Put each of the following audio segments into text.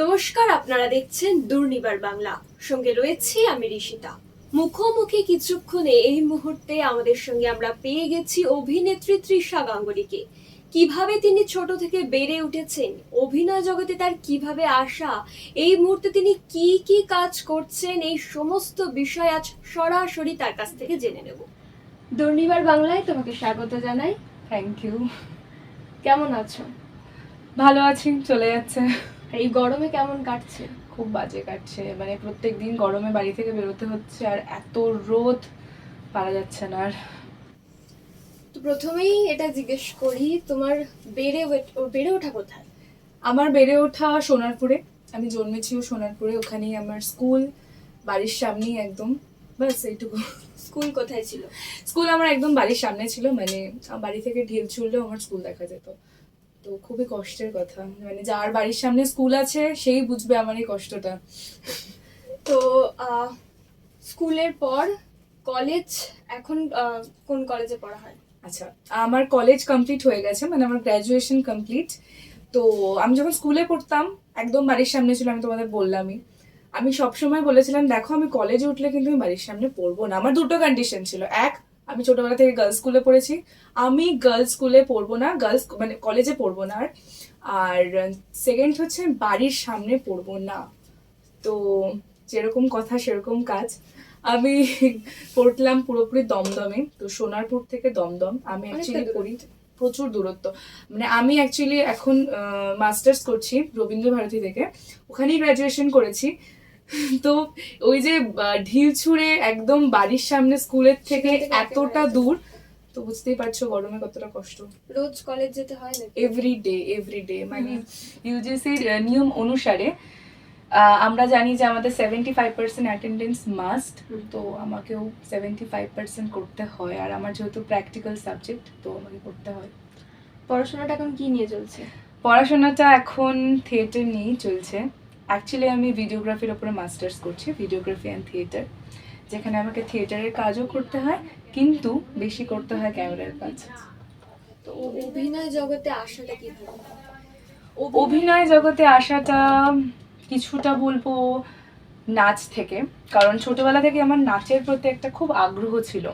নমস্কার আপনারা দেখছেন দুর্নিবার বাংলা। সঙ্গে রয়েছি আমি ঋষিতা। মুখোমুখি কিছুক্ষণে এই মুহূর্তে আমাদের সঙ্গে আমরা পেয়ে গেছি অভিনেত্রী তৃষা গাঙ্গুলিকে। কীভাবে তিনি ছোট থেকে বেড়ে উঠেছেন অভিনয় জগতে তার কীভাবে আসা এই মুহূর্তে তিনি কি কি কাজ করছেন এই সমস্ত বিষয় আজ সরাসরি তার কাছ থেকে জেনে নেব। দুর্নিবার বাংলায় তোমাকে স্বাগত জানাই। থ্যাংক ইউ কেমন আছো? ভালো আছি চলে যাচ্ছে। এই গরমে কেমন কাটছে? খুব বাজে কাটছে। মানে প্রত্যেক দিন গরমে বাড়ি থেকে বেরোতে হচ্ছে আর এত রোদ পারা যাচ্ছে না আর। তো প্রথমেই এটা জিজ্ঞেস করি তোমার বেড়ে বেড়ে ওঠা কোথায়? আমার বেড়ে ওঠা সোনারপুরে। আমি জন্মেছিও সোনারপুরে ওখানেই আমার স্কুল বাড়ির সামনেই একদম। ব্যাস এইটুকু। স্কুল কোথায় ছিল? স্কুল আমার একদম বাড়ির সামনে ছিল মানে বাড়ি থেকে ঢিল ছুড়লেও আমার স্কুল দেখা যেত। তো খুবই কষ্টের কথা। মানে যার বাড়ির সামনে স্কুল আছে, সেই বুঝবে আমার এই কষ্টটা। তো স্কুলের পর কলেজ এখন কোন কলেজে পড়া হয়? আচ্ছা আমার কলেজ কমপ্লিট হয়ে গেছে মানে আমার গ্র্যাজুয়েশন কমপ্লিট তো আমি যখন স্কুলে পড়তাম, একদম বাড়ির সামনে ছিল, আমি তোমাদের বললামই। আমি সবসময় বলেছিলাম, দেখো, আমি কলেজে উঠলে কিন্তু আমি বাড়ির সামনে পড়ব না। আমার দুটো কন্ডিশন ছিল। এক আমি ছোটবেলা থেকে গার্লস স্কুলে পড়েছি। আমি গার্লস স্কুলে পড়ব না গার্লস মানে কলেজে পড়ব না আর। আর সেকেন্ড হচ্ছে বাড়ির সামনে পড়ব না। তো যেরকম কথা সেরকম কাজ। আমি পড়লাম পুরোপুরি দমদমে তো সোনারপুর থেকে দমদম। আমি অ্যাকচুয়ালি। পড়ি প্রচুর দূরত্ব। মানে আমি অ্যাকচুয়ালি এখন মাস্টার্স করছি রবীন্দ্র ভারতী থেকে। ওখানেই গ্র্যাজুয়েশন করেছি। তো ওই যে ঢিল ছুঁড়ে একদম বাড়ির সামনে স্কুলের থেকে এতটা দূর তো বুঝতেই পারছ গরমে কতটা কষ্ট। রোজ কলেজ যেতে হয় নাকি? এভরি ডে এভরি ডে মানে ইউজিসির নিয়ম অনুসারে আমরা জানি যে আমাদের seventy five percent attendance must তো আমাকেও সেভেন্টি ফাইভ পার্সেন্ট করতে হয়। আর আমার যেহেতু প্র্যাকটিক্যাল সাবজেক্ট তো আমাকে করতে হয়। পড়াশোনাটা এখন কি নিয়ে চলছে? পড়াশোনাটা এখন থিয়েটার নিয়েই চলছে। অ্যাকচুয়ালি আমি ভিডিওগ্রাফির ওপরে মাস্টার্স করছি ভিডিওগ্রাফি অ্যান্ড থিয়েটার যেখানে আমাকে থিয়েটারের কাজও করতে হয় কিন্তু বেশি করতে হয় ক্যামেরার কাজ। তো অভিনয় জগতে আসাটা কীভাবে অভিনয় জগতে আসাটা কিছুটা বলব নাচ থেকে কারণ ছোটবেলা থেকে আমার নাচের প্রতি একটা খুব আগ্রহ ছিল।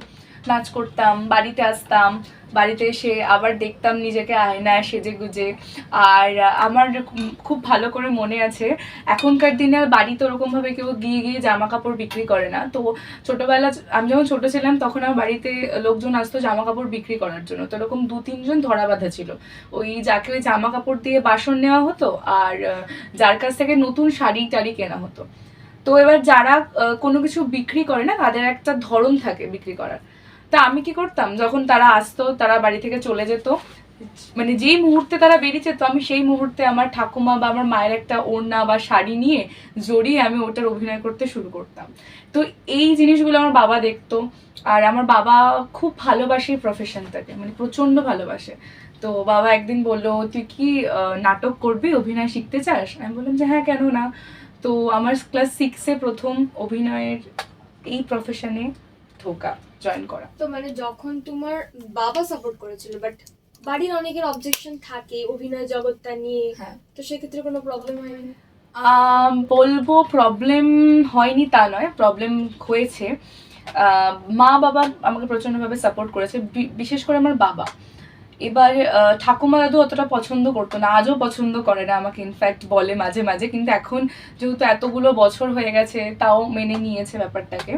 নাচ করতাম, বাড়িতে আসতাম, বাড়িতে এসে আবার দেখতাম নিজেকে আয়নায় সেজে গুজে। আর আমার খুব- ভালো করে মনে আছে, এখনকার দিনে বাড়িতে ওরকমভাবে কেউ গিয়ে গিয়ে জামা কাপড় বিক্রি করে না। তো ছোটবেলা আমি যখন ছোট ছিলাম তখন আমার বাড়িতে লোকজন আসতো জামা কাপড় বিক্রি করার জন্য। তো এরকম দু, তিনজন ধরা বাঁধা ছিল। ওই যাকে ওই জামা কাপড় দিয়ে বাসন নেওয়া হতো আর যার কাছ থেকে নতুন শাড়ি টাড়ি কেনা হতো। তো এবার যারা কোনো কিছু বিক্রি করে না, তাদের একটা ধরন থাকে বিক্রি করার। তা আমি কি করতাম? যখন তারা আসতো, তারা বাড়ি থেকে চলে যেত মানে যেই মুহূর্তে তারা বেরিয়েছে, তো আমি সেই মুহূর্তে আমার ঠাকুমা বা আমার মায়ের একটা ওড়না বা শাড়ি নিয়ে জড়িয়ে আমি ওটার অভিনয় করতে শুরু করতাম। তো এই জিনিসগুলো আমার বাবা দেখতো, আর আমার বাবা খুব ভালোবাসে প্রফেশনটাকে মানে প্রচণ্ড ভালোবাসে। তো বাবা একদিন বলল, তুই কি নাটক করবি? অভিনয় শিখতে চাস? আমি বললাম যে হ্যাঁ কেন না? তো আমার ক্লাস সিক্সে প্রথম অভিনয়ের এই প্রফেশনে ঢোকা। জয়েন করা। তো মানে যখন তোমার বাবা সাপোর্ট করেছিল বাট বাড়ির অনেকের অবজেকশন থাকে অভিনয় জগৎটা নিয়ে হ্যাঁ। তো সেক্ষেত্রে কোনো প্রবলেম হয়নি? বলব প্রবলেম হয়নি তা নয় প্রবলেম হয়েছে। মা বাবা আমাকে প্রচণ্ডভাবে সাপোর্ট করেছে বি- বিশেষ করে আমার বাবা। এবার ঠাকুমা দাদু অতটা পছন্দ করতো না আজও পছন্দ করে না আমাকে ইনফ্যাক্ট বলে মাঝে মাঝে কিন্তু এখন যেহেতু এতগুলো বছর হয়ে গেছে তাও মেনে নিয়েছে ব্যাপারটাকে।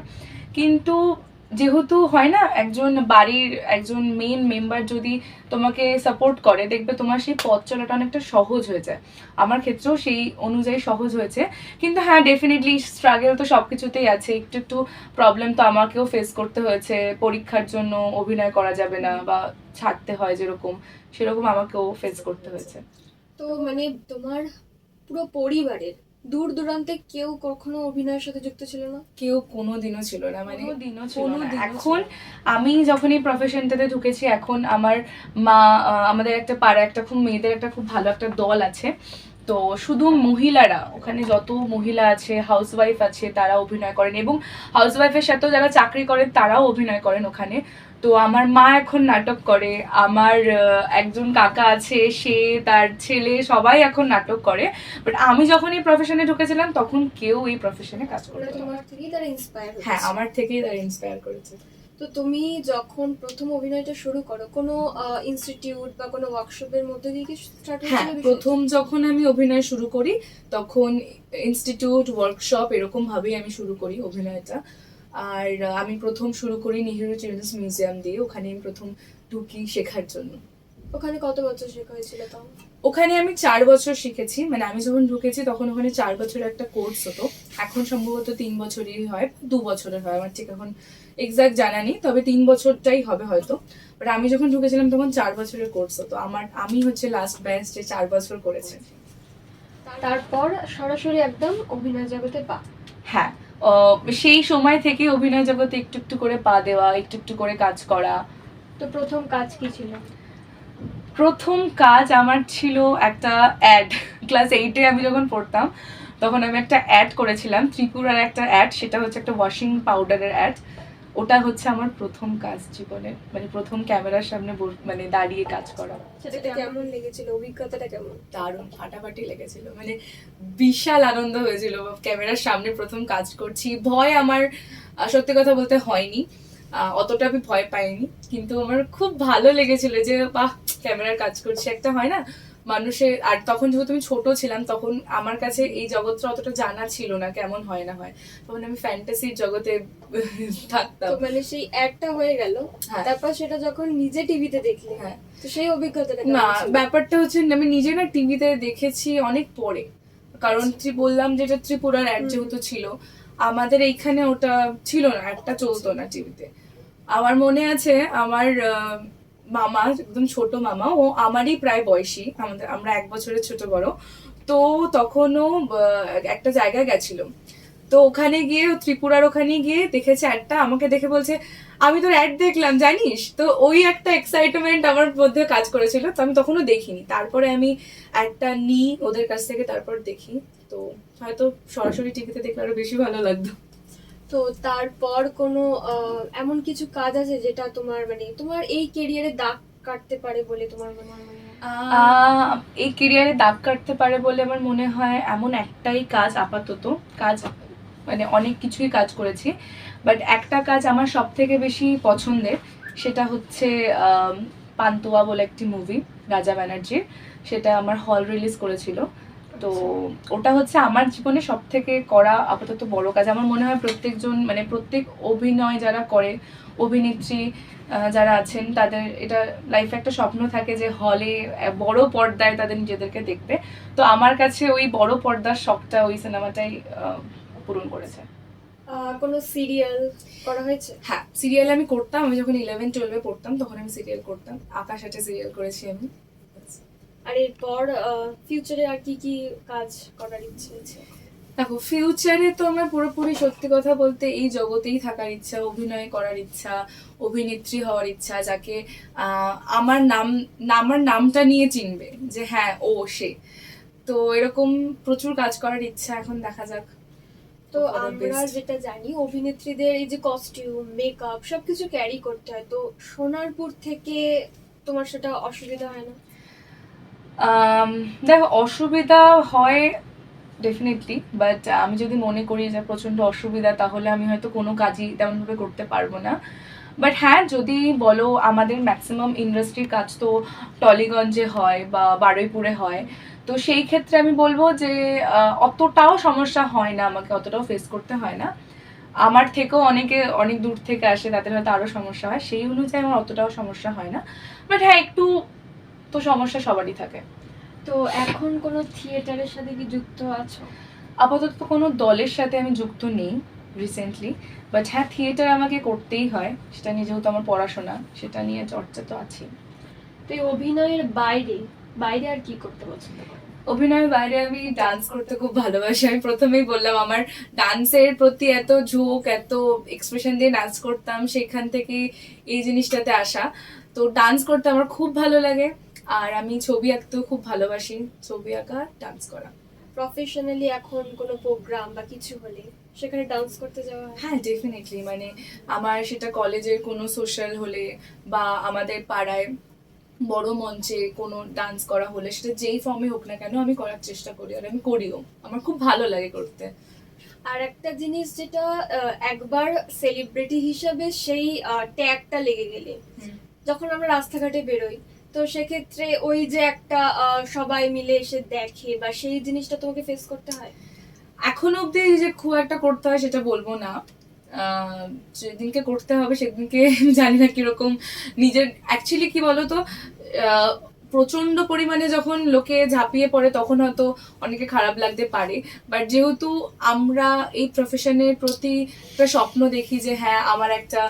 কিন্তু যেহেতু হয় না, একজন বাড়ির একজন মেন মেম্বার যদি তোমাকে সাপোর্ট করে, দেখবে তোমার সেই পথ চলাটা অনেকটা সহজ হয়ে যায়। আমার ক্ষেত্রেও সেই অনুযায়ী সহজ হয়েছে। কিন্তু হ্যাঁ ডেফিনেটলি স্ট্রাগল তো সব কিছুতেই আছে। একটু একটু প্রবলেম তো আমাকেও ফেস করতে হয়েছে। পরীক্ষার জন্য অভিনয় করা যাবে না বা ছাড়তে হয় যেরকম, সেরকম আমাকেও ফেস করতে হয়েছে। তো মানে তোমার পুরো পরিবারের দূর দূরান্তে কেউ কখনো অভিনয়ের সাথে যুক্ত ছিল না কেউ কোনো দিনও ছিল না মানে কোনোদিনও ছিল না। এখন আমি যখন এই প্রফেশনটাতে ঢুকেছি এখন আমার মা আমাদের একটা পাড়া একটা খুব মেয়েদের একটা খুব ভালো একটা দল আছে তো শুধু মহিলারা ওখানে যত মহিলা আছে হাউসওয়াইফ আছে তারা অভিনয় করেন এবং হাউসওয়াইফের সাথেও যারা চাকরি করেন তারাও অভিনয় করেন ওখানে। তো আমার মা এখন নাটক করে আমার একজন কাকা আছে সে তার ছেলে সবাই এখন নাটক করে। বাট আমি যখন এই প্রফেশনে ঢুকেছিলাম তখন কেউ এই প্রফেশনে কাজ ওরা করতো না। তোমার থেকেই তারা ইন্সপায়ার হ্যাঁ আমার থেকেই তারা ইন্সপায়ার করেছে। তো তুমি যখন প্রথম অভিনয়টা শুরু করো কোনো ইনস্টিটিউট বা কোনো ওয়ার্কশপের মধ্যে দিয়ে কি স্টার্ট হ্যাঁ প্রথম যখন আমি অভিনয় শুরু করি তখন ইনস্টিটিউট ওয়ার্কশপ এরকম ভাবেই আমি শুরু করি অভিনয়টা। আর আমি প্রথম শুরু করি নেহেরু চিলড্রেন্স মিউজিয়াম দিয়ে ওখানে আমি প্রথম ঢুকি শেখার জন্য। ওখানে কত বছর শেখা হয়েছিল তাও ওখানে আমি চার বছর শিখেছি। মানে আমি যখন ঢুকেছি তখন ওখানে চার বছরের একটা কোর্স হতো। এখন সম্ভবত তিন বছরই হয় দু বছরের হয় আমার ঠিক এখন এক্সাক্ট জানা নেই তবে তিন বছরটাই হবে হয়তো। বাট আমি যখন ঢুকেছিলাম তখন চার বছরের কোর্স হতো। আমার আমি হচ্ছে লাস্ট ব্যাচ যে চার বছর করেছে। তারপর সরাসরি একদম অভিনয় জগতে পা। হ্যাঁ সেই সময় থেকে অভিনয় জগতে একটু একটু করে পা দেওয়া একটু একটু করে কাজ করা। তো প্রথম কাজ কি ছিল? প্রথম কাজ আমার ছিল একটা অ্যাড ক্লাস এইটে আমি যখন পড়তাম তখন আমি একটা অ্যাড করেছিলাম। ত্রিপুরার একটা অ্যাড সেটা হচ্ছে একটা ওয়াশিং পাউডারের অ্যাড ওটা হচ্ছে আমার প্রথম কাজ জীবনে মানে প্রথম ক্যামেরার সামনে মানে দাঁড়িয়ে কাজ করা। সেটা কেমন? লেগেছিল? অভিজ্ঞতাটা কেমন? দারুণ, ফাটাফাটি লেগেছিল। মানে বিশাল আনন্দ হয়েছিল। ক্যামেরার সামনে প্রথম কাজ করছি। ভয় আমার সত্যি কথা বলতে হয়নি। অতটা আমি ভয় পাইনি। কিন্তু আমার খুব ভালো লেগেছিল যে, বাহ, ক্যামেরার কাজ করছি। একটা হয় না মানুষের আর তখন যেহেতু আমি ছোট ছিলাম তখন আমার কাছে এই জগৎটা অতটা জানা ছিল না কেমন হয় না হয়। তখন আমি ফ্যান্টাসির জগতে থাকতাম। মানে সেই একটা হয়ে গেল। হ্যাঁ। তারপর সেটা যখন নিজে টিভিতে দেখলে হ্যাঁ। তো সেই অভিজ্ঞতাটা না ব্যাপারটা হচ্ছে আমি নিজে না টিভিতে দেখেছি অনেক পরে। কারণ ত্রি- বললাম যেটা ত্রিপুরার অ্যাড যেহেতু ছিল আমাদের এইখানে ওটা ছিল না একটা চলতো না টিভিতে আমার মনে আছে আমার মামা, একদম ছোট মামা, ও আমারই প্রায় বয়সী, আমাদের, আমরা এক বছরের ছোট বড়। তো তখনও একটা জায়গায় গেছিল। তো ওখানে গিয়ে ত্রিপুরার ওখানে গিয়ে দেখেছে একটা, আমাকে দেখে বলছে, আমি তোর অ্যাড দেখলাম, জানিস? তো ওই একটা এক্সাইটমেন্ট আমার মধ্যে কাজ করেছিল, তো আমি তখনও দেখিনি। তারপরে আমি একটা নিই ওদের কাছ থেকে, তারপর দেখি। তো হয়তো সরাসরি টিভিতে দেখলে আরও বেশি ভালো লাগতো। তো তারপর কোনো এমন কিছু কাজ আছে যেটা তোমার মানে তোমার এই কেরিয়ারে দাগ কাটতে পারে বলে তোমার মনে হয়? এই কেরিয়ারে দাগ কাটতে পারে বলে আমার মনে হয় এমন একটাই কাজ আপাতত, কাজ মানে অনেক কিছুই কাজ করেছি। বাট একটা কাজ আমার সব থেকে বেশি পছন্দের, সেটা হচ্ছে পান্তুয়া বলে একটি মুভি রাজা ব্যানার্জির, সেটা আমার হল রিলিজ করেছিল। তো ওটা হচ্ছে আমার জীবনে সব থেকে করা আপাতত বড় কাজ। আমার মনে হয় প্রত্যেকজন মানে প্রত্যেক অভিনয় যারা করে অভিনেত্রী যারা আছেন তাদের এটা লাইফে একটা স্বপ্ন থাকে যে হলে বড় পর্দায় তাদের নিজেদেরকে দেখবে তো আমার কাছে ওই বড় পর্দার শখটা ওই সিনেমাটাই পূরণ করেছে। কোনো সিরিয়াল করা হয়েছে? হ্যাঁ সিরিয়াল আমি করতাম। আমি যখন ইলেভেন টুয়েলভে পড়তাম তখন আমি সিরিয়াল করতাম। আকাশ আটে সিরিয়াল করেছি আমি। আর এরপর ফিউচারে আর কি কি কাজ করার ইচ্ছে আছে? দেখো ফিউচারে তো আমার পুরোপুরি সত্যি কথা বলতে এই জগতেই থাকার ইচ্ছা অভিনয় করার ইচ্ছা অভিনেত্রী হওয়ার ইচ্ছা যাকে আমার নাম আমার নামটা নিয়ে চিনবে যে হ্যাঁ ও সে। তো এরকম প্রচুর কাজ করার ইচ্ছা এখন দেখা যাক। তো আমরা যেটা জানি অভিনেত্রীদের এই যে কস্টিউম মেকআপ সবকিছু ক্যারি করতে হয়। তো সোনারপুর থেকে তোমার সেটা অসুবিধা হয় না? দেখো, অসুবিধা হয় ডেফিনেটলি বাট আমি যদি মনে করি যে প্রচণ্ড অসুবিধা, তাহলে আমি হয়তো কোনো কাজই তেমনভাবে করতে পারব না। বাট হ্যাঁ যদি বলো আমাদের ম্যাক্সিমাম ইন্ডাস্ট্রির কাজ তো টলিগঞ্জে হয় বা বারুইপুরে হয়, তো সেই ক্ষেত্রে আমি বলব যে অতটাও সমস্যা হয় না আমাকে, অতটাও ফেস করতে হয় না। আমার থেকেও অনেকে অনেক দূর থেকে আসে, তাদের হয়তো আরও সমস্যা হয়। সেই অনুযায়ী আমার অতটাও সমস্যা হয় না। বাট হ্যাঁ একটু তো সমস্যা সবারই থাকে। তো এখন কোনো থিয়েটারের সাথে কি যুক্ত আছো? আপাতত কোনো দলের সাথে আমি যুক্ত নেই রিসেন্টলি বাট হ্যাঁ থিয়েটার আমাকে করতেই হয় সেটা নিয়ে যেহেতু আমার পড়াশোনা সেটা নিয়ে চর্চা তো আছে তো এই অভিনয়ের বাইরে বাইরে আর কি করতে পছন্দ করো? অভিনয়ের বাইরে আমি ডান্স করতে খুব ভালোবাসি। আমি প্রথমেই বললাম আমার ডান্সের প্রতি এত ঝোঁক এত এক্সপ্রেশন দিয়ে ডান্স করতাম সেখান থেকে এই জিনিসটাতে আসা। তো ডান্স করতে আমার খুব ভালো লাগে। আর আমি ছবি আঁকতেও খুব ভালোবাসি। ছবি আঁকা ডান্স করা। প্রফেশনালি এখন কোনো প্রোগ্রাম বা কিছু হলে সেখানে ডান্স করতে যাওয়া হ্যাঁ? ডেফিনেটলি মানে আমার সেটা কলেজের কোনো সোশ্যাল হলে বা আমাদের পাড়ায় বড় মঞ্চে কোনো ডান্স করা হলে সেটা যেই ফর্মে হোক না কেন আমি করার চেষ্টা করি আর আমি করিও। আমার খুব ভালো লাগে করতে। আর একটা জিনিস যেটা একবার সেলিব্রিটি হিসাবে সেই ট্যাগটা লেগে গেলে যখন আমরা রাস্তাঘাটে বেরোই তো সেক্ষেত্রে ওই যে একটা সবাই মিলে এসে দেখে বা সেই জিনিসটা তোমাকে ফেস করতে হয়? এখন অব্দি যে খুব একটা করতে হয় সেটা বলব না। যেদিনকে করতে হবে সেদিনকে জানি না কীরকম নিজের অ্যাকচুয়ালি কি বলতো? প্রচণ্ড পরিমাণে যখন লোকে ঝাঁপিয়ে পড়ে, তখন হয়তো অনেকে খারাপ লাগতে পারে। বাট যেহেতু আমরা এই প্রফেশনের প্রতি একটা স্বপ্ন দেখি যে হ্যাঁ আমার একটা,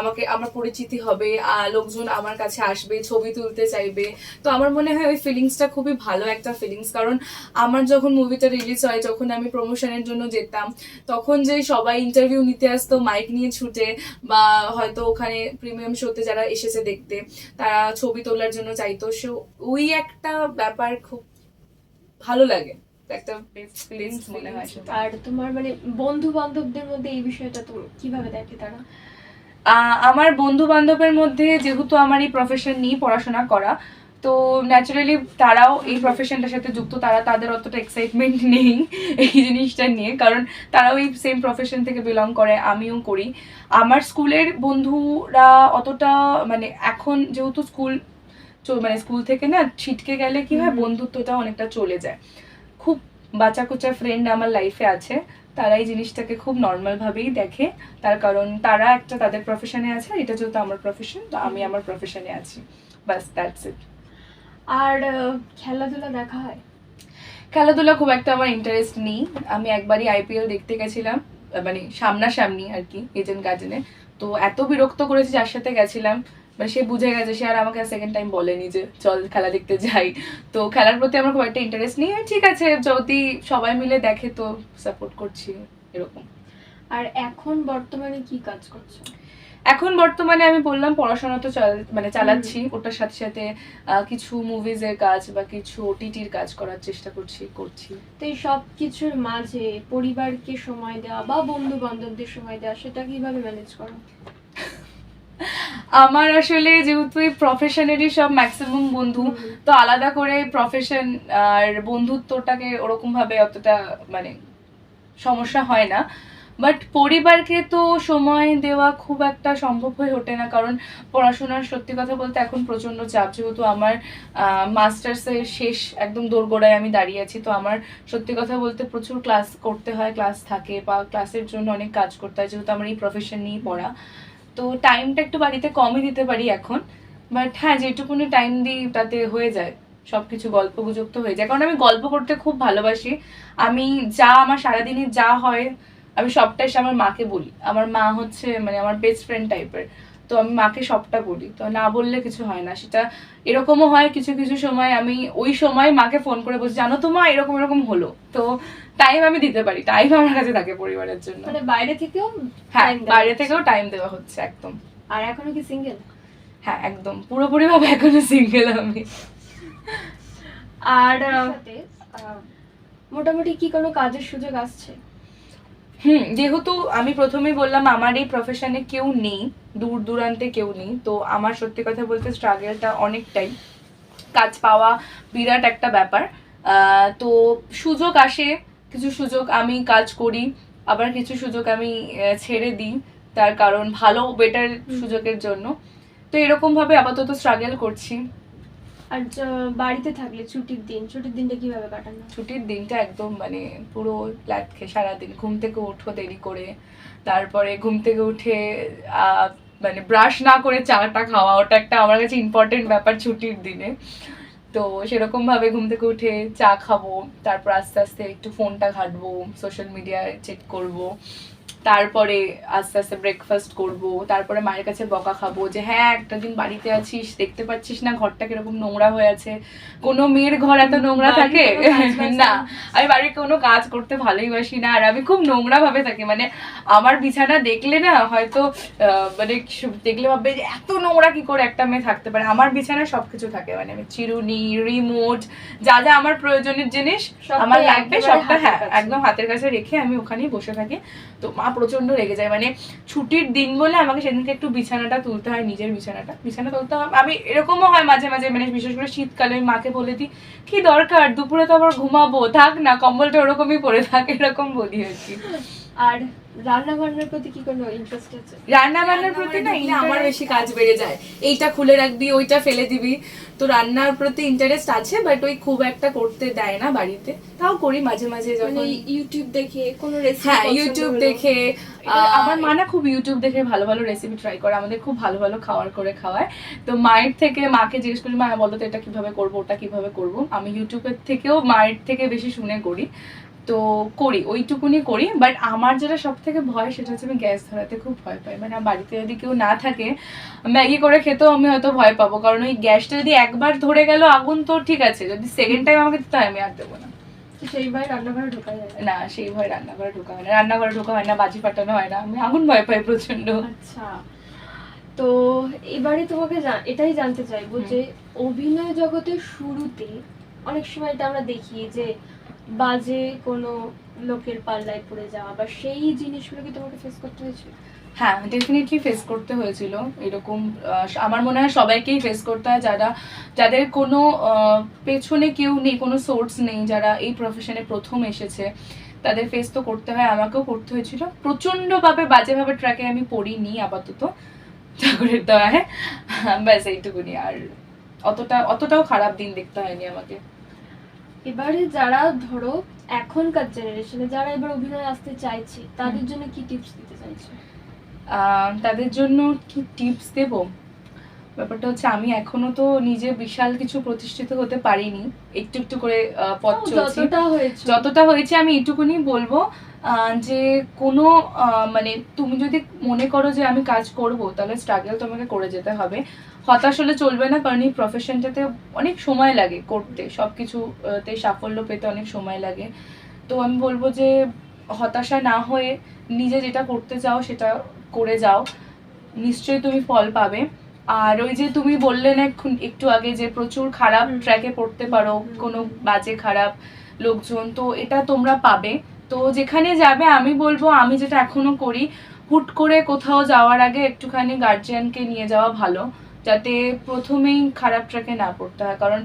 আমাকে, আমার পরিচিতি হবে লোকজন আমার কাছে আসবে, ছবি তুলতে চাইবে। তো আমার মনে হয় ওই ফিলিংসটা খুবই ভালো একটা ফিলিংস কারণ আমার যখন মুভিটা রিলিজ হয়, যখন আমি প্রমোশনের জন্য যেতাম, তখন যে সবাই ইন্টারভিউ নিতে আসতো মাইক নিয়ে ছুটে, বা হয়তো ওখানে প্রিমিয়াম শোতে যারা এসেছে দেখতে, তারা ছবি তোলার জন্য চাইতো। সে ওই একটা ব্যাপার খুব ভালো লাগে। একটা বেস্ট মনে হয় আর তোমার মানে বন্ধু বান্ধবদের মধ্যে এই বিষয়টা তুমি কীভাবে দেখে তারা? আমার বন্ধু বান্ধবের মধ্যে যেহেতু আমার এই প্রফেশন নিয়ে পড়াশোনা করা তো ন্যাচারালি তারাও এই প্রফেশনটার সাথে যুক্ত তারা তাদের অতটা এক্সাইটমেন্ট নেই এই জিনিসটা নিয়ে কারণ তারাও এই সেম প্রফেশন থেকে বিলং করে আমিও করি। আমার স্কুলের বন্ধুরা অতটা মানে এখন যেহেতু স্কুল মানে স্কুল থেকে না ছিটকে গেলে কি হয় বন্ধুত্বটা অনেকটা চলে যায়। খুব বাচ্চা কুচা ফ্রেন্ড আমার লাইফে আছে তারা এই জিনিসটাকে খুব নর্মাল ভাবেই দেখে। তার কারণ তারা একটা তাদের প্রফেশনে আছে আর এটা যেহেতু আমার প্রফেশন তো আমি আমার প্রফেশনে আছি। বাস দ্যাটস ইট আর খেলাধুলা দেখা হয়? খেলাধুলা খুব একটা আমার ইন্টারেস্ট নেই। আমি একবারই আইপিএল দেখতে গেছিলাম মানে সামনাসামনি আর কি এজেন্ট গার্ডেনে তো এত বিরক্ত করেছে যার সাথে গেছিলাম। মানে সে বুঝে গেছে সে আর আমাকে সেকেন্ড টাইম বলেনি যে চল খেলা দেখতে যাই। তো খেলার প্রতি আমার খুব একটা ইন্টারেস্ট নেই। আর ঠিক আছে যদি সবাই মিলে দেখে তো সাপোর্ট করছি এরকম। আর এখন বর্তমানে কি কাজ করছ? এখন বর্তমানে আমি বললাম পড়াশোনা তো চাল- মানে চালাচ্ছি। ওটার সাথে সাথে কিছু মুভিজের কাজ বা কিছু ওটিটির কাজ করার চেষ্টা করছি করছি। তো এই সব কিছুর মাঝে পরিবারকে সময় দেওয়া বা বন্ধু বান্ধবদের সময় দেওয়া সেটা কীভাবে ম্যানেজ করো? আমার আসলে যেহেতু এই প্রফেশনেরই সব ম্যাক্সিমাম বন্ধু তো আলাদা করে প্রফেশন আর বন্ধুত্বটাকে ওরকম ভাবে অতটা মানে সমস্যা হয় না। বাট পরিবারকে তো সময় দেওয়া খুব একটা সম্ভব হয়ে ওঠে না কারণ পড়াশোনার সত্যি কথা বলতে এখন প্রচণ্ড চাপ। যেহেতু আমার মাস্টার্সের শেষ একদম দোরগোড়ায় আমি দাঁড়িয়ে আছি তো আমার সত্যি কথা বলতে প্রচুর ক্লাস করতে হয় ক্লাস থাকে বা ক্লাসের জন্য অনেক কাজ করতে হয় যেহেতু আমার এই প্রফেশন নিয়েই পড়া। তো টাইমটা একটু বাড়িতে কমই দিতে পারি এখন বাট হ্যাঁ যেটুকুনি টাইম দিই তাতে হয়ে যায় সব কিছু গল্প গুজব তো হয়ে যায়। কারণ আমি গল্প করতে খুব ভালোবাসি। আমি যা, আমার সারাদিনে যা হয়, আমি সবটাই আমার মাকে বলি। আমার মা হচ্ছে মানে আমার বেস্ট ফ্রেন্ড টাইপের তো আমি মাকে সবটা বলি। তো না বললে কিছু হয় না। সেটা এরকমও হয় কিছু কিছু সময় আমি ওই সময় মাকে ফোন করে বলছি জানো তো মা এরকম এরকম হলো। তো টাইম আমি দিতে পারি। টাইম আমার কাছে থাকে পরিবারের জন্য। মানে বাইরে থেকেও হ্যাঁ বাইরে থেকেও টাইম দেওয়া হচ্ছে একদম। আর এখনও কি সিঙ্গেল হ্যাঁ একদম। পুরোপুরি ভাবে এখনও সিঙ্গেল আমি। আর মোটামুটি কি কোনো কাজের সুযোগ আসছে? হুম যেহেতু আমি প্রথমেই বললাম আমার এই প্রফেশনে কেউ নেই দূর দূরান্তে কেউ নেই তো আমার সত্যি কথা বলতে স্ট্রাগলটা অনেকটাই। কাজ পাওয়া বিরাট একটা ব্যাপার। তো সুযোগ আসে কিছু সুযোগ আমি কাজ করি আবার কিছু সুযোগ আমি ছেড়ে দিই তার কারণ ভালো বেটার সুযোগের জন্য। তো এরকমভাবে আপাতত স্ট্রাগল করছি। আর বাড়িতে থাকলে ছুটির দিন, ছুটির দিনটা কীভাবে কাটানো? ছুটির দিনটা একদম মানে পুরো প্ল্যাট খেয়ে সারাদিন ঘুম থেকে উঠো দেরি করে। তারপরে ঘুম থেকে উঠে মানে ব্রাশ না করে চাটা খাওয়া, ওটা একটা আমার কাছে ইম্পর্টেন্ট ব্যাপার ছুটির দিনে। তো সেরকম ভাবে ঘুম থেকে উঠে চা খাব, তারপর আস্তে আস্তে একটু ফোনটা ঘাটবো সোশ্যাল মিডিয়ায় চেক করব। তারপরে আস্তে আস্তে ব্রেকফাস্ট করব তারপরে মায়ের কাছে বকা খাব যে হ্যাঁ একটা দিন বাড়িতে আছিস দেখতে পাচ্ছিস না ঘরটা কীরকম নোংরা হয়ে আছে। কোনো মেয়ের ঘর এত নোংরা থাকে? না। আমি বাড়ির কোনো কাজ করতে ভালোই বাসি না আর আমি খুব নোংরা ভাবে থাকি। মানে আমার বিছানা দেখলে না হয়তো আহ, মানে দেখলে ভাববে যে এত নোংরা কি করে একটা মেয়ে থাকতে পারে? আমার বিছানায় সবকিছু থাকে। মানে আমি চিরুনি রিমোট যা যা আমার প্রয়োজনের জিনিস আমার লাগবে সবটা হ্যাঁ একদম হাতের কাছে রেখে আমি ওখানেই বসে থাকি। তো মা প্রচণ্ড রেগে যায়। মানে ছুটির দিন বলে আমাকে সেদিনকে একটু বিছানাটা তুলতে হয়, নিজের বিছানাটা। বিছানা তুলতে হয়। আমি এরকমও হয় মাঝে মাঝে মানে বিশেষ করে শীতকালে আমি মাকে বলে দিই, কি দরকার? দুপুরে তো আবার ঘুমাবো। থাক না, কম্বলটা ওরকমই পরে থাক। এরকম বলি আর কি। আর রান্না বান্নার প্রতি কি কোনো ইন্টারেস্ট আছে? রান্না বান্নার প্রতি না আমার আমার বেশি কাজ বেড়ে যায়। এইটা খুলে রাখবি ওইটা ফেলে দিবি। তো রান্নার প্রতি ইন্টারেস্ট আছে বাট ওই খুব একটা করতে দেয় না বাড়িতে। তাও করি মাঝে মাঝে মানে যখন ইউটিউব দেখে কোনো রেসিপি হ্যাঁ ইউটিউব দেখে আমার মা না খুব ইউটিউব দেখে ভালো ভালো রেসিপি ট্রাই করে আমাদের খুব ভালো ভালো খাওয়ার করে খাওয়ায়। তো মায়ের থেকে মাকে জিজ্ঞেস করি মা বলো তো এটা কীভাবে করব ওটা কীভাবে করব? আমি ইউটিউবের থেকেও মায়ের থেকে বেশি শুনে করি। তো করি ওইটুকুনি করি বাট আমার যেটা সব থেকে ভয় সেটা হচ্ছে আমি গ্যাস ধরাতে খুব ভয় পাই। মানে বাড়িতে যদি কেউ না থাকে ম্যাগি করে খেতেও আমি হয়তো ভয় পাবো কারণ ওই গ্যাসটা যদি একবার ধরে গেল আগুন তো ঠিক আছে যদি সেকেন্ড টাইম আমাকে দিতে হয় আমি আর দেবো না। সেইবার রান্নাঘরে ঢোকা যায় না। সেই ভয় রান্নাঘরে ঢোকা হয় না। রান্নাঘরে ঢোকা হয় না বাজি ফাটানো হয় না। আমি আগুন ভয় পাই প্রচণ্ড আচ্ছা। তো এবারে তোমাকে এটাই জানতে চাইব যে অভিনয় জগতের শুরুতে অনেক সময় এটা আমরা দেখি যে বাজে কোনো লোকের পাল্লায় পড়ে যাওয়া বা সেই জিনিসগুলো কি তোমাকে ফেস করতে হয়েছিল? হ্যাঁ ডেফিনেটলি ফেস করতে হয়েছিল। এরকম আমার মনে হয় সবাইকেই ফেস করতে হয় যারা, যাদের কোনো পেছনে কেউ নেই, কোনো সোর্স নেই, যারা এই প্রফেশনে প্রথম এসেছে, তাদের ফেস তো করতে হয়, আমাকেও করতে হয়েছিল। প্রচণ্ডভাবে, বাজেভাবে ট্র্যাকে আমি পড়িনি আপাতত। ঠাকুরের দয়ায়। ব্যাস, এইটুকুনি। আর অতটা, অতটাও খারাপ দিন দেখতে হয়নি আমাকে। এবারে যারা ধরো এখনকার জেনারেশনে যারা এবার অভিনয় আসতে চাইছে তাদের জন্য কি টিপস দিতে চাইছো? তাদের জন্য কি টিপস দেব? ব্যাপারটা হচ্ছে আমি এখনও তো নিজে বিশাল কিছু প্রতিষ্ঠিত হতে পারিনি। একটু একটু করে আহ, পথ চলছে। যতটা হয়েছে আমি এটুকুনি বলব। যে কোনো মানে তুমি যদি মনে করো যে আমি কাজ করব তাহলে স্ট্রাগল তোমাকে করে যেতে হবে। হতাশ হলে চলবে না কারণ এই প্রফেশনটাতে অনেক সময় লাগে করতে। সব কিছুতে সাফল্য পেতে অনেক সময় লাগে। তো আমি বলব যে হতাশা না হয়ে নিজে যেটা করতে চাও সেটা করে যাও। নিশ্চয়ই তুমি ফল পাবে। আর ওই যে তুমি বললে না এখন- একটু আগে যে প্রচুর খারাপ ট্র্যাকে পড়তে পারো কোনো বাজে খারাপ লোকজন তো এটা তোমরা পাবে। তো যেখানে যাবে, আমি বলব আমি যেটা এখনও করি, হুট করে কোথাও যাওয়ার আগে একটুখানি গার্জিয়ানকে নিয়ে যাওয়া ভালো, যাতে প্রথমেই খারাপ ট্র্যাকে না পড়তে হয়। কারণ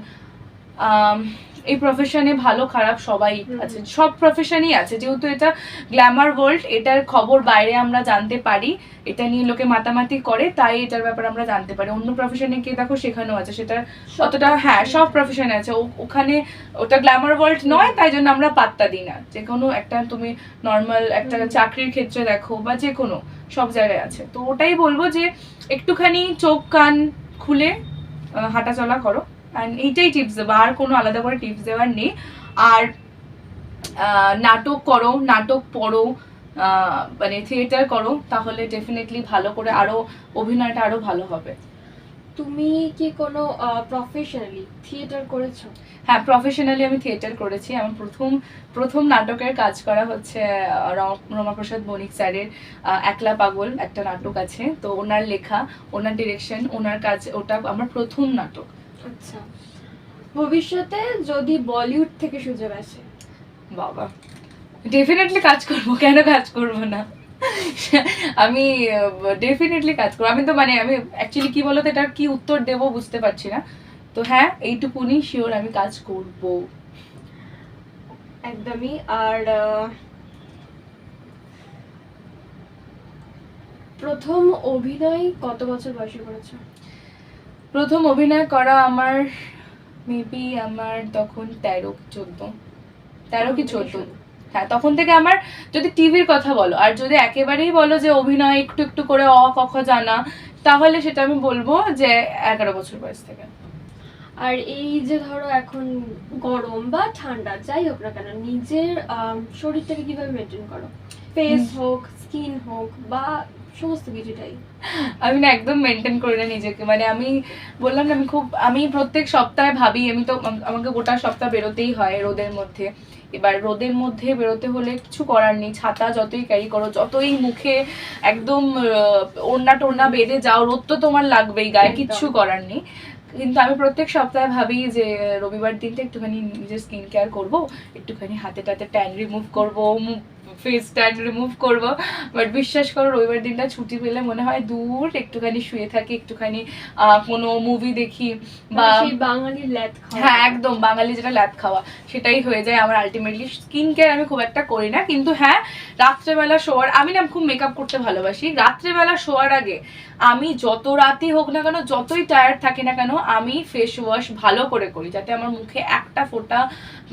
এই প্রফেশনে ভালো খারাপ সবাই আছে সব প্রফেশনই আছে। যেহেতু এটা গ্ল্যামার ওয়ার্ল্ড এটার খবর বাইরে আমরা জানতে পারি। এটা নিয়ে লোকে মাতামাতি করে তাই এটার ব্যাপারে আমরা জানতে পারি। অন্য প্রফেশনে কি দেখো সেখানেও আছে। সেটা অতটা হ্যাঁ সব প্রফেশনে আছে। ও- ওখানে ওটা গ্ল্যামার ওয়ার্ল্ড নয় তাই জন্য আমরা পাত্তা দিই না। যে কোনো একটা তুমি নর্মাল একটা চাকরির ক্ষেত্রে দেখো বা যে কোনো সব জায়গায় আছে। তো ওটাই বলব যে একটুখানি চোখ কান খুলে হাঁটাচলা করো। অ্যান্ড এইটাই টিপস দেবো আর কোনো আলাদা করে টিপস দেওয়ার নেই। আর নাটক করো নাটক পড়ো মানে থিয়েটার করো তাহলে ডেফিনেটলি ভালো করে আরও অভিনয়টা আরও ভালো হবে। তুমি কি কোনো প্রফেশনালি থিয়েটার করেছ? হ্যাঁ প্রফেশনালি আমি থিয়েটার করেছি। আমার প্রথম প্রথম নাটকের কাজ করা হচ্ছে রম- রমাপ্রসাদ বণিক স্যারের একলা পাগল একটা নাটক আছে। তো ওনার লেখা ওনার ডিরেকশন ওনার কাজ ওটা আমার প্রথম নাটক। আচ্ছা। ভবিষ্যতে যদি বলিউড থেকে সুযোগ আসে? বাবা ডেফিনেটলি কাজ করব। কেন কাজ করব না? আমি ডেফিনেটলি কাজ করব। আমি তো মানে আমি অ্যাকচুয়ালি কি বলতো এটার কি উত্তর দেব বুঝতে পারছি না। তো হ্যাঁ এইটুকুনি শিওর আমি কাজ করব। একদমই। আর প্রথম অভিনয় কত বছর বয়সে করেছ? প্রথম অভিনয় করা আমার মেবি আমার তখন তেরো চোদ্দ। তেরো কি চোদ্দ। হ্যাঁ তখন থেকে আমার যদি টিভির কথা বলো আর যদি একেবারেই বলো যে অভিনয় একটু একটু করে অ ক খ জানা তাহলে সেটা আমি বলব যে এগারো বছর বয়স থেকে। আর এই যে ধরো এখন গরম বা ঠান্ডা যাই হোক না কেন নিজের শরীরটাকে কীভাবে মেনটেন করো? ফেস হোক স্কিন হোক বা সমস্ত কিছুটাই। আমি না একদম মেনটেন করি না নিজেকে। মানে আমি বললাম না আমি খুব আমি প্রত্যেক সপ্তাহে ভাবি আমি তো আমাকে গোটা সপ্তাহ বেরোতেই হয় রোদের মধ্যে। এবার রোদের মধ্যে বেরোতে হলে কিছু করার নেই। ছাতা যতই ক্যারি করো যতই মুখে একদম ওড়না টোড়না বেঁধে যাও রোদ তো তোমার লাগবেই গায়ে কিচ্ছু করার নেই। কিন্তু আমি প্রত্যেক সপ্তাহে ভাবি যে রবিবার দিনটা একটুখানি নিজের স্কিন কেয়ার করব একটুখানি হাতে টাতে ট্যান রিমুভ করব ফেস ট্যান রিমুভ করব বাট বিশ্বাস করো রবিবার দিনটা ছুটি পেলে মনে হয় দূর একটুখানি শুয়ে থাকি একটুখানি কোনো মুভি দেখি বা সেই বাঙালির ল্যাদ খাওয়া। হ্যাঁ একদম বাঙালি যেটা ল্যাদ খাওয়া সেটাই হয়ে যায় আমার আলটিমেটলি স্কিন কেয়ার আমি খুব একটা করি না কিন্তু হ্যাঁ রাত্রেবেলা শোয়ার আমি না খুব মেকআপ করতে ভালোবাসি। রাত্রেবেলা শোয়ার আগে আমি যত রাতই হোক না কেন যতই টায়ার্ড থাকি না কেন আমি ফেস ওয়াশ ভালো করে করি যাতে আমার মুখে একটা ফোঁটা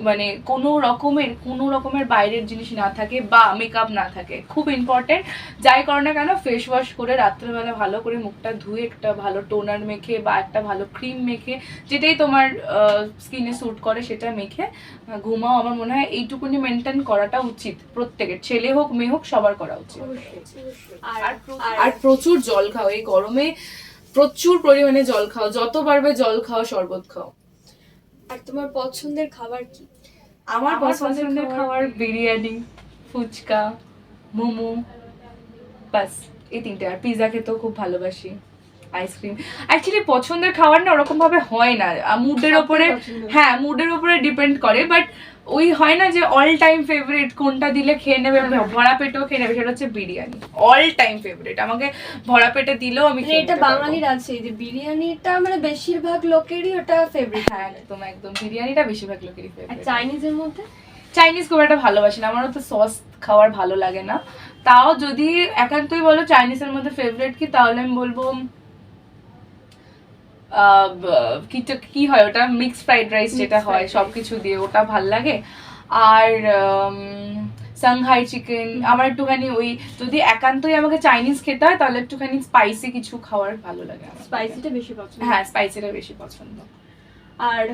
মানে কোনো রকমের কোনো রকমের বাইরের জিনিস না থাকে বা মেকআপ না থাকে। খুব ইম্পর্টেন্ট যাই করো না কেন ফেস ওয়াশ করে রাত্রেবেলা ভালো করে মুখটা ধুয়ে একটা ভালো টোনার মেখে বা একটা ভালো ক্রিম মেখে যেটাই তোমার স্কিনে স্যুট করে সেটা মেখে ঘুমাও। আমার মনে হয় এইটুকুনি মেনটেন করাটা উচিত প্রত্যেকের। ছেলে হোক মেয়ে হোক সবার করা উচিত। আর প্রচুর জল খাও। এই গরমে প্রচুর পরিমাণে জল খাও। যত পারবে জল খাও শরবত খাও। আর তোমার পছন্দের খাবার কি? আমার পছন্দের খাবার বিরিয়ানি ফুচকা মোমো বাস এই তিনটে। আর পিৎজা খেতেও খুব ভালোবাসি। আইসক্রিম অ্যাকচুয়ালি পছন্দের খাবার না ওরকম ভাবে হয় না মুডের ওপরে হ্যাঁ মুডের ওপরে ডিপেন্ড করে বাট ওই হয় না যে অল টাইম ফেভারিট কোনটা দিলে খেয়ে নেবে ভরা পেটেও খেয়ে নেবে সেটা হচ্ছে বিরিয়ানি। অল টাইম ফেভারিট আমাকে ভরা পেটে দিলেও আমি মানে এটা বাঙালির আছে যে বিরিয়ানিটা মানে বেশিরভাগ লোকেরই ওটা ফেভারিট হ্যাঁ একদম একদম। বিরিয়ানিটা বেশিরভাগ লোকেরই ফেভারিট চাইনিজের মধ্যে? চাইনিজ খুব একটা ভালোবাসি না। আমারও তো সস খাওয়ার ভালো লাগে না। তাও যদি একান্তই বলো চাইনিজের মধ্যে ফেভারিট কি তাহলে আমি বলব ব- কি কি হয় ওটা মিক্স ফ্রাইড রাইস যেটা হয় সব কিছু সবকিছু দিয়ে ওটা ভালো লাগে। আর সাংহাই চিকেন আমার একটুখানি ওই যদি একান্তই আমাকে চাইনিজ খেতে হয় তাহলে একটুখানি স্পাইসি কিছু খাওয়ার ভালো লাগে। স্পাইসিটা বেশি পছন্দ। হ্যাঁ স্পাইসিটা বেশি পছন্দ। আর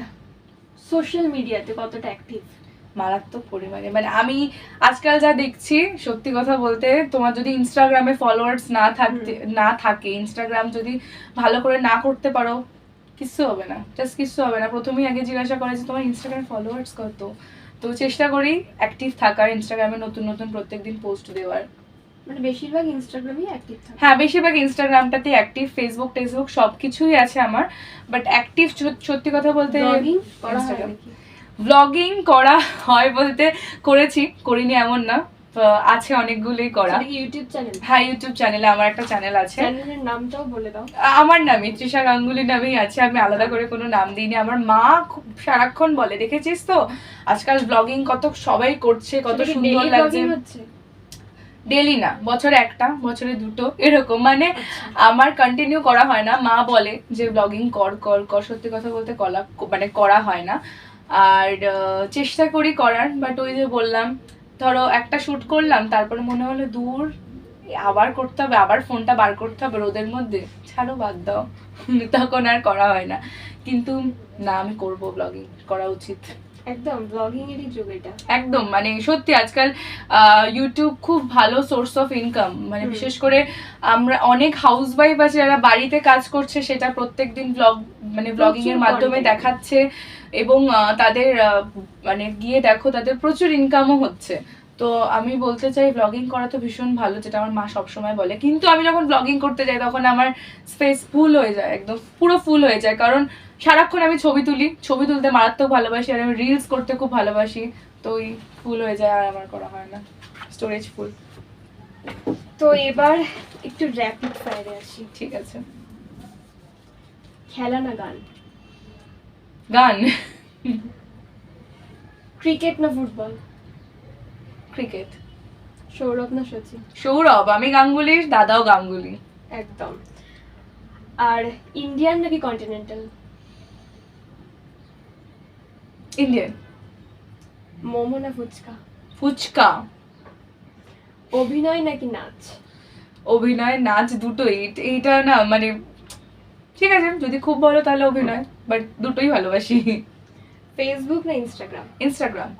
সোশ্যাল মিডিয়াতে কতটা অ্যাক্টিভ মারাত্মক পরিমাণে। মানে আমি আজকাল যা দেখছি সত্যি কথা বলতে তোমার যদি ইনস্টাগ্রামে ফলোয়ার্স না থাকতে না থাকে ইনস্টাগ্রাম যদি ভালো করে না করতে পারো কিচ্ছু হবে না। জাস্ট কিচ্ছু হবে না। প্রথমেই আগে জিজ্ঞাসা করে যে তোমার ইনস্টাগ্রাম ফলোয়ার্স কত? তো চেষ্টা করি অ্যাক্টিভ থাকার। ইনস্টাগ্রামে নতুন নতুন প্রত্যেকদিন পোস্ট দেওয়ার। মানে বেশিরভাগ ইনস্টাগ্রামই অ্যাক্টিভ থাকে। হ্যাঁ বেশিরভাগ ইনস্টাগ্রামটাতে অ্যাক্টিভ ফেসবুক টেসবুক সব কিছুই আছে আমার। বাট অ্যাক্টিভ সত্যি কথা বলতে ব্লগিং হয় ব্লগিং করা হয় বলতে করেছি করিনি এমন না আছে অনেকগুলোই করা। ইউটিউব চ্যানেল হ্যাঁ ইউটিউব চ্যানেলে আমার একটা চ্যানেল আছে। চ্যানেলের নামটাও বলে দাও। আমার নামই তৃষা গাঙ্গুলি নামেই আছে আমি আলাদা করে কোনো নাম দিইনি। আমার মা খুব সারাক্ষণ বলে দেখেছিস তো? আজকাল ব্লগিং কত সবাই করছে কত সুন্দর লাগছে। ডেলি না বছরে একটা বছরে দুটো এরকম। মানে আচ্ছা। আমার কন্টিনিউ করা হয় না। মা বলে যে ব্লগিং কর কর কর। সত্যি কথা বলতে কলা মানে করা হয় না। আর চেষ্টা করি করার বাট ওই যে বললাম, ধরো একটা শ্যুট করলাম, তারপরে মনে হলো দূর, আবার করতে হবে, আবার ফোনটা বার করতে হবে রোদের মধ্যে, ছাড়ো বাদ দাও। তখন আর করা হয় না। কিন্তু না, আমি করব ব্লগিং করা উচিত। একদম ব্লগিং এরই যুগ এটা। একদম মানে সত্যি আজকাল ইউটিউব খুব ভালো সোর্স অফ ইনকাম মানে বিশেষ করে আমরা অনেক হাউস ওয়াইফ আছে যারা বাড়িতে কাজ করছে সেটা প্রত্যেকদিন ব্লগ মানে ব্লগিং এর মাধ্যমে দেখাচ্ছে এবং তাদের মানে গিয়ে দেখো তাদের প্রচুর ইনকামও হচ্ছে। তো আমি বলতে চাই ব্লগিং করা তো ভীষণ ভালো যেটা আমার মা সবসময় বলে। কিন্তু আমি যখন ব্লগিং করতে যাই তখন আমার স্পেস ফুল হয়ে যায় একদম পুরো ফুল হয়ে যায়। কারণ সারাক্ষণ আমি ছবি তুলি ছবি তুলতে মারাত্মক ভালোবাসি আর আমি রিলস করতে খুব ভালোবাসি। তো ওই ফুল হয়ে যায় আর আমার করা হয় না। স্টোরেজ ফুল তো এবার একটু র্যাপিড ফায়ারে আসি। ঠিক আছে। খেলা না গান? গান? ক্রিকেট না ফুটবল ক্রিকেট সৌরভ না সচিন? সৌরভ আমি গাঙ্গুলির দাদাও গাঙ্গুলি। একদম। আর ইন্ডিয়ান নাকি কন্টিনেন্টাল ইন্ডিয়ান মোমো না ফুচকা? ফুচকা। অভিনয় নাকি নাচ? অভিনয় নাচ দুটোই এইটা না মানে ঠিক আছে যদি খুব বলো তাহলে অভিনয় বাট দুটোই ভালোবাসি। ফেসবুক না ইনস্টাগ্রাম ইনস্টাগ্রাম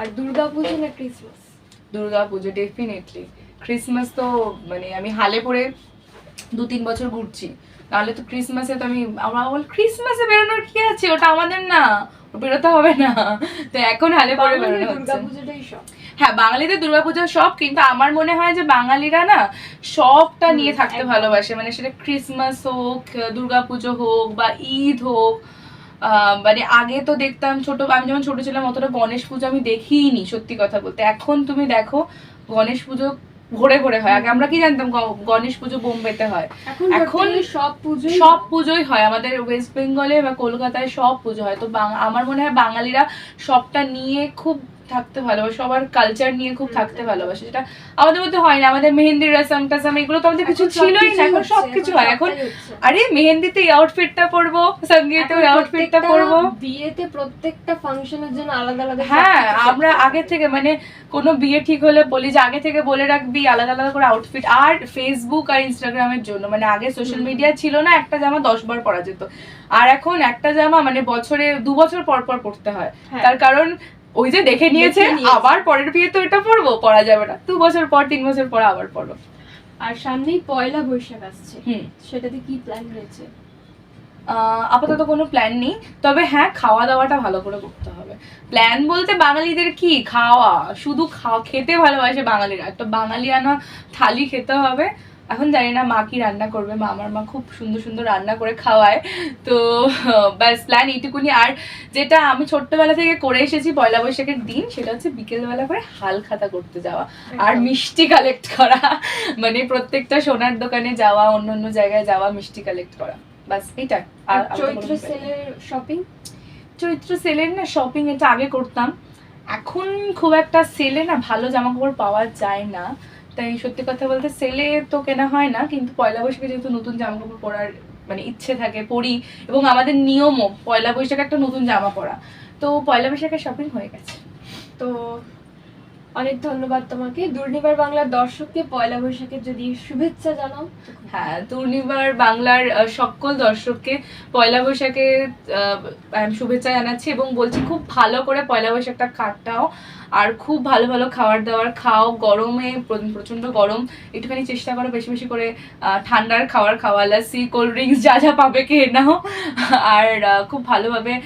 আর দুর্গাপুজো না ক্রিসমাস দুর্গা পুজো ডেফিনেটলি ক্রিসমাস তো মানে আমি হালে পরে দু তিন বছর ঘুরছি। নাহলে তো ক্রিসমাসে তো আমি আমরা বল ক্রিসমাসে বেরোনোর কি আছে? ওটা আমাদের না বেরোতে হবে না। তো এখন হালে পরে বেরোনো হচ্ছে। হ্যাঁ বাঙালিদের দুর্গাপূজা সব কিন্তু আমার মনে হয় যে বাঙালিরা না সবটা নিয়ে থাকতে ভালোবাসে। মানে সেটা ক্রিসমাস হোক দুর্গাপুজো হোক বা ঈদ হোক আহ, মানে আগে তো দেখতাম ছোট আমি যখন ছোট ছিলাম অতটা গণেশ পুজো আমি দেখিনি সত্যি কথা বলতে। এখন তুমি দেখো গণেশ পুজো ঘুরে ঘোরে হয়। আগে আমরা কি জানতাম গণেশ পুজো বোম্বেতে হয়। এখন সব পুজো সব পুজোই হয়। আমাদের ওয়েস্ট বেঙ্গলে বা কলকাতায় সব পুজো হয়। তো বাং- আমার মনে হয় বাঙালিরা সবটা নিয়ে খুব থাকতে ভালোবাসে সবার কালচার নিয়ে খুব থাকতে ভালোবাসে যেটা আমাদের মধ্যে হয় না। আমাদের মেহেন্দির রসম টাসম এগুলো তো আমাদের কিছু ছিলই না এখন সবকিছু হয়। এখন আরে মেহেন্দিতে এই আউটফিটটা পরবো সঙ্গীতে ওই আউটফিটটা পরবো। বিয়েতে প্রত্যেকটা ফাংশনের জন্য আলাদা আলাদা হ্যাঁ আমরা আগে থেকে মানে কোনো বিয়ে ঠিক হলে বলি যে আগে থেকে বলে রাখবি আলাদা আলাদা করে আউটফিট আর ফেসবুক আর ইনস্টাগ্রামের জন্য মানে আগে সোশ্যাল মিডিয়া ছিল না একটা জামা দশ বার পরা যেত। আর এখন একটা জামা মানে বছরে দু বছর পর পর পরতে হয়। হ্যাঁ। তার কারণ ওই যে দেখে নিয়েছে আবার পরের বিয়ে তো এটা পরবো পরা যাবে না। দু বছর পর তিন বছর পর আবার পরো আর সামনেই পয়লা বৈশাখ আসছে। হুম। সেটাতে কি প্ল্যান রয়েছে? আপাতত কোনো প্ল্যান নেই। তবে হ্যাঁ খাওয়া দাওয়াটা ভালো করে করতে হবে। প্ল্যান বলতে বাঙালিদের কি? খাওয়া। শুধু খাওয়া খেতে ভালোবাসে বাঙালিরা। একটা বাঙালিয়ানা থালি খেতে হবে। এখন জানি না মা কি রান্না করবে। মা আমার মা খুব সুন্দর সুন্দর রান্না করে খাওয়ায়। তো ব্যাস প্ল্যান এইটুকুনি। আর যেটা আমি ছোট্টবেলা থেকে করে এসেছি পয়লা বৈশাখের দিন সেটা হচ্ছে বিকেলবেলা করে হাল খাতা করতে যাওয়া। আর মিষ্টি কালেক্ট করা। মানে প্রত্যেকটা সোনার দোকানে যাওয়া অন্য অন্য জায়গায় যাওয়া মিষ্টি কালেক্ট করা। বাস এইটা আর আর চৈত্র সেলের শপিং চৈত্র সেলের না শপিং এটা আগে করতাম। এখন খুব একটা সেলে না ভালো জামা কাপড় পাওয়া যায় না। তাই সত্যি কথা বলতে সেলে তো কেনা হয় না, কিন্তু পয়লা বৈশাখে যেহেতু নতুন জামা কাপড় পরার মানে ইচ্ছে থাকে, পরি এবং আমাদের নিয়মও পয়লা বৈশাখে একটা নতুন জামা পরা। তো পয়লা বৈশাখের শপিং হয়ে গেছে। তো অনেক ধন্যবাদ তোমাকে। দুর্নিবার বাংলার দর্শককে পয়লা বৈশাখের যদি শুভেচ্ছা জানাও। হ্যাঁ দুর্নিবার বাংলার সকল দর্শককে পয়লা বৈশাখে শুভেচ্ছা জানাচ্ছি এবং বলছি খুব ভালো করে পয়লা বৈশাখটা কাটাও। আর খুব ভালো ভালো খাবার দাবার খাও। গরমে প্র- প্রচণ্ড গরম। একটুখানি চেষ্টা করো বেশি বেশি করে ঠান্ডার খাবার খাওয়া। লাসি কোল্ড ড্রিঙ্কস যা যা পাবে খেয়ে নাও। আর খুব ভালোভাবে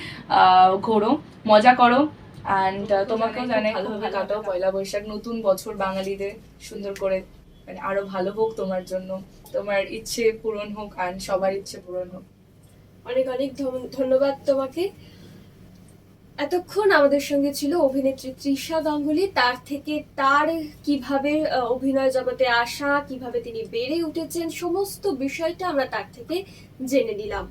ঘোরো, মজা করো। অ্যান্ড তোমাকেও জানাই, জানাই খুব খুব ভালো ভালো কাটাও পয়লা বৈশাখ নতুন বছর বাঙালিদের সুন্দর করে মানে আরও ভালো হোক তোমার জন্য। তোমার ইচ্ছে পূরণ হোক আর সবার ইচ্ছে পূরণ হোক। অনেক অনেক ধন- ধন্যবাদ তোমাকে। এতক্ষণ আমাদের সঙ্গে ছিল অভিনেত্রী তৃষা গাঙ্গুলি। তার থেকে তার কীভাবে অভিনয় জগতে আসা কীভাবে তিনি বেড়ে উঠেছেন সমস্ত বিষয়টা আমরা তার থেকে জেনে নিলাম।